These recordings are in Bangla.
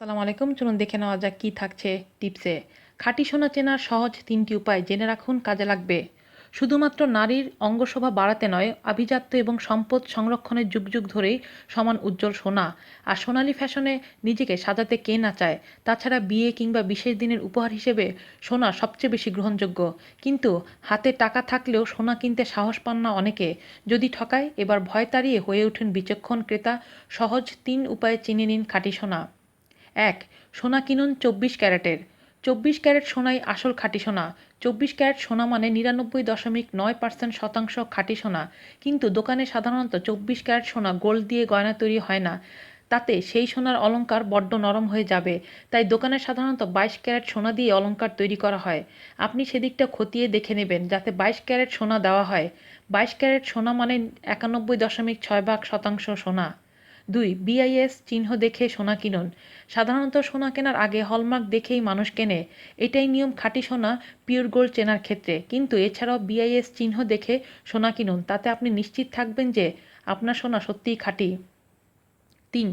আসসালামু আলাইকুম। চলুন দেখে নেওয়া যাক কী থাকছে টিপসে। খাঁটি সোনা চেনার সহজ তিনটি উপায় জেনে রাখুন, কাজে লাগবে। শুধুমাত্র নারীর অঙ্গশোভা বাড়াতে নয়, আভিজাত্য এবং সম্পদ সংরক্ষণের যুগ যুগ ধরেই সমান উজ্জ্বল সোনা। আর সোনালি ফ্যাশনে নিজেকে সাজাতে কে না চায়, তাছাড়া বিয়ে কিংবা বিশেষ দিনের উপহার হিসেবে সোনা সবচেয়ে বেশি গ্রহণযোগ্য। কিন্তু হাতে টাকা থাকলেও সোনা কিনতে সাহস পান না অনেকে। যদি ঠকায়, এবার ভয় তাড়িয়ে হয়ে ওঠেন বিচক্ষণ ক্রেতা। সহজ তিন উপায়ে চিনে নিন খাঁটি সোনা। এক, সোনা কিনুন চব্বিশ ক্যারেটের। চব্বিশ ক্যারেট সোনাই আসল খাঁটি সোনা। চব্বিশ ক্যারেট সোনা মানে নিরানব্বই দশমিক নয় পার্সেন্ট শতাংশ খাঁটি সোনা। কিন্তু দোকানে সাধারণত চব্বিশ ক্যারেট সোনা গোল্ড দিয়ে গয়না তৈরি হয় না। তাতে সেই সোনার অলঙ্কার বড্ড নরম হয়ে যাবে। তাই দোকানে সাধারণত বাইশ ক্যারেট সোনা দিয়ে অলঙ্কার তৈরি করা হয়। আপনি সেদিকটা খতিয়ে দেখে নেবেন যাতে বাইশ ক্যারেট সোনা দেওয়া হয়। বাইশ ক্যারেট সোনা মানে একানব্বই দশমিক ছয় ভাগ শতাংশ সোনা। দুই বিআইএস চিহ্ন দেখে সোনা কিনুন। সাধারণত সোনা কেনার আগে হলমার্ক দেখেই মানুষ কেনে। এটাই নিয়ম খাঁটি সোনা, পিওর গোল্ড চেনার ক্ষেত্রে। কিন্তু এছাড়াও বিআইএস চিহ্ন দেখে সোনা কিনুন, তাতে আপনি নিশ্চিত থাকবেন যে আপনার সোনা সত্যিই খাঁটি। তিন,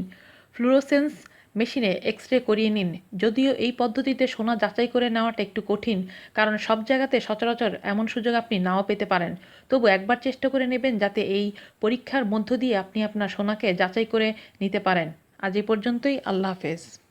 ফ্লুরোসেন্স মেশিনে এক্স রে করিয়ে নিন। যদিও এই পদ্ধতিতে সোনা যাচাই করে নেওয়াটা একটু কঠিন, কারণ সব জায়গাতে সচরাচর এমন সুযোগ আপনি নাও পেতে পারেন। তবু একবার চেষ্টা করে নেবেন যাতে এই পরীক্ষার মধ্য দিয়ে আপনি আপনার সোনাকে যাচাই করে নিতে পারেন। আজ এ পর্যন্তই, আল্লাহ হাফেজ।